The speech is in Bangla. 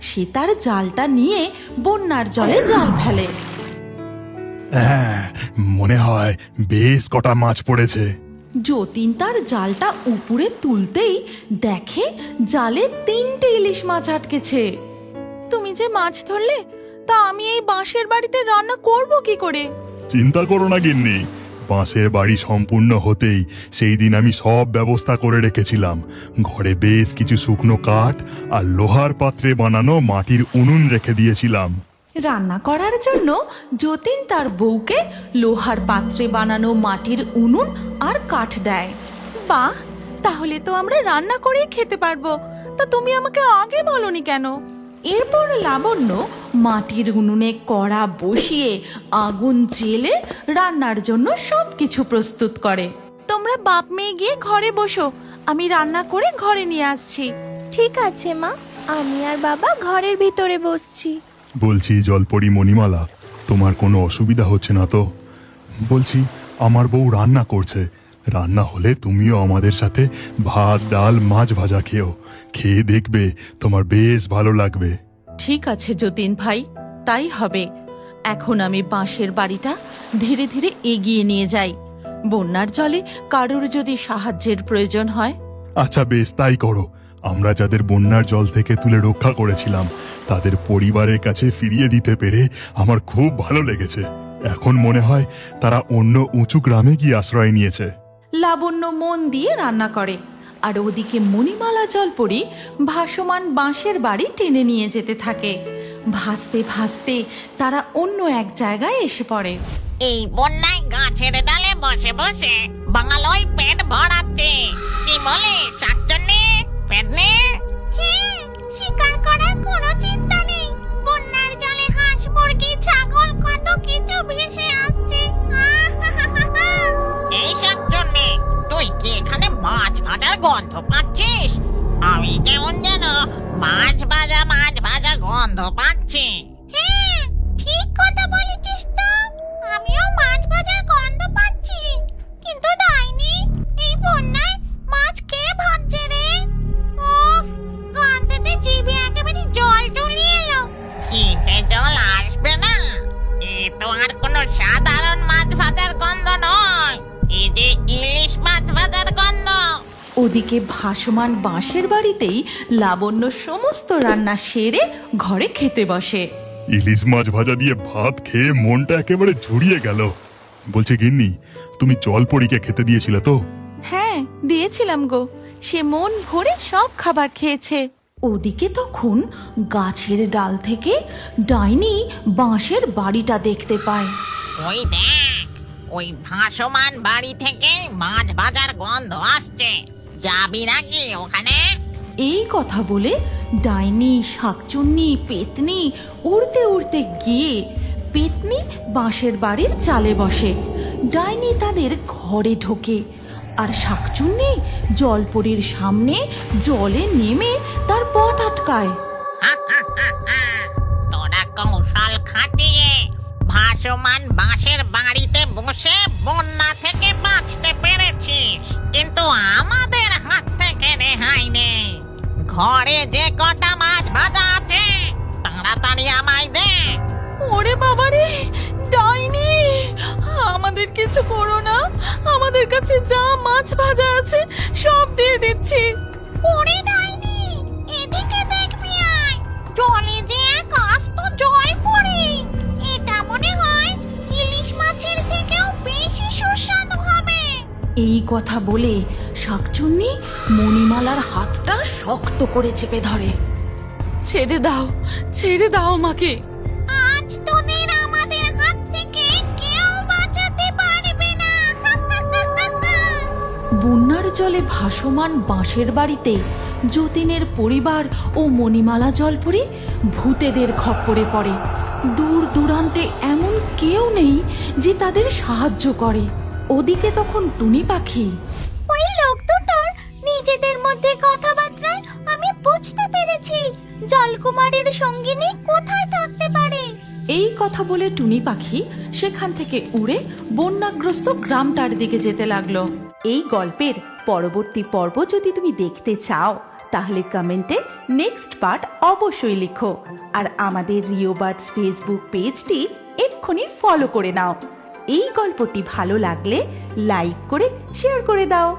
সে তার জালটা নিয়ে বন্যার জলে জাল ফেলে। হ্যাঁ মনে হয় বেশ কটা মাছ পড়েছে। যতীন তার জালটা উপরে তুলতেই দেখে জালে তিনটে ইলিশ মাছ আটকেছে। তুমি যে মাছ ধরলে তা আমি এই বাঁশের বাড়িতে রান্না করব কি করে? চিন্তা করো না গিন্নি। বাঁশের বাড়ি সম্পূর্ণ হতেই সেই দিন আমি সব ব্যবস্থা করে রেখেছিলাম। ঘরে বেশ কিছু শুকনো কাঠ আর লোহার পাত্রে বানানো মাটির উনুন রেখে দিয়েছিলাম। রান্না করার জন্য যতীন তার বউকে লোহার পাত্রে বানানো মাটির উনুন আর কাঠ দেয়। বাহ, তাহলে তো আমরা রান্না করে খেতে পারব। তা তুমি আমাকে আগে বলনি কেন? এরপর লাবণ্য মাটির উনুনে কড়া বসিয়ে আগুন জেলে রান্নার জন্য সব কিছু প্রস্তুত করে। তোমরা বাপ মেয়ে গিয়ে ঘরে বসো আমি রান্না করে ঘরে নিয়ে আসছি। ঠিক আছে মা। আমি আর বাবা ঘরের ভিতরে বসছি। বলছি জলপরি মণিমালা তোমার কোনো অসুবিধা হচ্ছে না তো? বলছি আমার বউ রান্না করছে রান্না হলে তুমিও আমাদের সাথে ভাত ডাল মাছ ভাজা খেও। খেয়ে দেখবে তোমার বেশ ভালো লাগবে। ঠিক আছে যতীন ভাই তাই হবে। এখন আমি বাঁশের বাড়িটা ধীরে ধীরে এগিয়ে নিয়ে যাই। বন্যার জলে কারোর যদি সাহায্যের প্রয়োজন হয়? আচ্ছা বেশ তাই করো। আমরা যাদের বন্যার জল থেকে তুলে রক্ষা করেছিলাম তাদের পরিবারের কাছে ফিরিয়ে দিতে পেরে আমার খুব ভালো লেগেছে। এখন মনে হয় তারা অন্য উঁচু গ্রামে গিয়ে আশ্রয় নিয়েছে। লাবণ্য মন দিয়ে রান্না করে। আর ওদিকে মণিমালা জলপরি ভাসমান বাঁশের বাড়ি টেনে নিয়ে যেতে থাকে। ভাসতে ভাসতে তারা অন্য এক জায়গায় এসে পড়ে। এই বন্যায় গাছের ডালে বসে বসে বাঙালয় পেট ভরাচ্ছে। কি বলে শাকচন্নি মাছ ভাজার গন্ধ পাচ্ছিস? আমি কেমন যেন মাছ ভাজা মাছ ভাজা গন্ধ পাচ্ছি। ওদিকে ভাসমান বাঁশের বাড়িতেই লাবণ্য সমস্ত রান্না সেরে ঘরে খেতে বসে। ইলিশ মাছ ভাজা দিয়ে ভাত খেয়ে মনটা একেবারে ঝুরিয়ে গেল। বলছে গিন্নি তুমি জলপরিকে খেতে দিয়েছিলে তো? হ্যাঁ দিয়েছিলাম গো। সে মন ভরে সব খাবার খেয়েছে। ওদিকে তখন গাছের ডাল থেকে ডাইনি বাঁশের বাড়িটা দেখতে পায়। ওই দেখ ওই ভাসমান বাড়ি থেকে মাছ ভাজার গন্ধ আসছে। যাবি নাকি ওখানে? এই কথা বলে ডাইনি শাকচুন্নি পেতনি উড়তে উড়তে গিয়ে পেতনি বাঁশের বাড়ির চালে বসে। ডাইনি তাদের ঘরে ঢোকে আর শাকচুন্নি জলপরির সামনে জলে নেমে তার পথ আটকায়। তোরা কৌশল খাটিয়ে ভাসমান বাঁশের বাড়িতে বসে বন্যা থেকে ঘরে যে কটা মাছ ভাজা আছে তাড়াতাড়ি আমায় দে। ওরে বাবারে ডাইনি আমাদের কিছু করো না। আমাদের কাছে যা মাছ ভাজা আছে সব দিয়ে দিচ্ছি। ওরে ডাইনি এদিকে দেখবি আয়। জলে যে এক আস্ত জল পড়ে এটা মনে হয় ইলিশ মাছের থেকেও বেশি সুস্বাদু হবে। এই কথা বলে শাকচুন্নি মণিমালার হাতটা শক্ত করে চেপে ধরে। ছেড়ে দাও ছেড়ে দাও আমাকে। আজ তোদের আমাদের হাত থেকে কেউ বাঁচাতে পারবে না। বন্যার জলে ভাসমান বাঁশের বাড়িতে যতীনের পরিবার ও মণিমালা জলপুরি ভূতেদের খপ্পরে পড়ে। দূর দূরান্তে এমন কেউ নেই যে তাদের সাহায্য করে। ওদিকে তখন টুনি পাখি জলকুমারের সঙ্গিনী কোথায় থাকতে পারে? এই কথা বলে টুনি পাখি সেখান থেকে উড়ে বন্যাগ্রস্ত গ্রামটার দিকে যেতে লাগল। এই গল্পের পরবর্তী পর্ব যদি তুমি দেখতে চাও তাহলে কমেন্টে নেক্সট পার্ট অবশ্যই লিখো। আর আমাদের রিও বার্ডস ফেসবুক পেজটি এক্ষুনি ফলো করে নাও। এই গল্পটি ভালো লাগলে লাইক করে শেয়ার করে দাও।